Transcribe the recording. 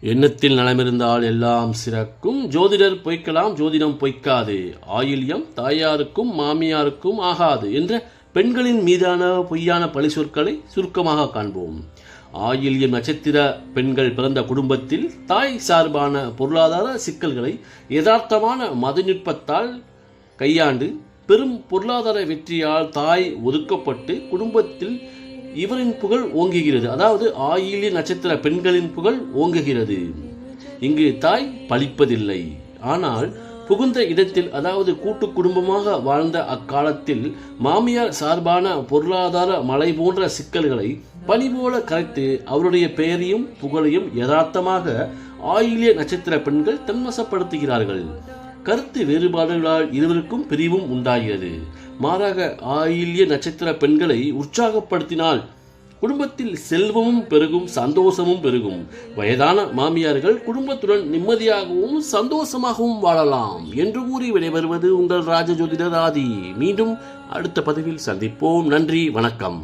எண்ணத்தில் நலமிருந்தால் எல்லாம் சிறக்கும். ஜோதிடர் பொய்க்கலாம் ஜோதிடம் பொய்க்காது. ஆயில்யம் தாயாருக்கும் மாமியாருக்கும் ஆகாது என்ற பெண்களின் மீதான பொய்யான பழி சொற்களை சுருக்கமாக காண்போம். ஆயில்யம் நட்சத்திர பெண்கள் பிறந்த குடும்பத்தில் தாய் சார்பான பொருளாதார சிக்கல்களை யதார்த்தமான மதநுட்பத்தால் கையாண்டு பெரும் பொருளாதார வெற்றியால் தாய் ஒதுக்கப்பட்டு குடும்பத்தில் இவரின் புகழ் ஓங்குகிறது. அதாவது ஆயிலிய நட்சத்திர பெண்களின் புகழ் ஓங்குகிறது. இங்கு தாய் பழிப்பதில்லை ஆனால் புகுந்த இடத்தில் அதாவது கூட்டு குடும்பமாக வாழ்ந்த அக்காலத்தில் மாமியார் சார்பான பொருளாதார மலை போன்ற சிக்கல்களை பணி போல கரைத்து அவருடைய பெயரையும் புகழையும் யதார்த்தமாக ஆயிலிய நட்சத்திர பெண்கள் தன்வசப்படுத்துகிறார்கள். கருத்து வேறுபாடுகளால் இருவருக்கும் பிரிவும் உண்டாகிறது. மாறாக ஆயில்ய நட்சத்திர பெண்களை உற்சாகப்படுத்தினால் குடும்பத்தில் செல்வமும் பெருகும் சந்தோஷமும் பெருகும். வயதான மாமியார்கள் குடும்பத்துடன் நிம்மதியாகவும் சந்தோஷமாகவும் வாழலாம் என்று கூறி விடைபெறுவது உங்கள் ராஜஜோதிடர் ஆதி. மீண்டும் அடுத்த பதிவில் சந்திப்போம். நன்றி வணக்கம்.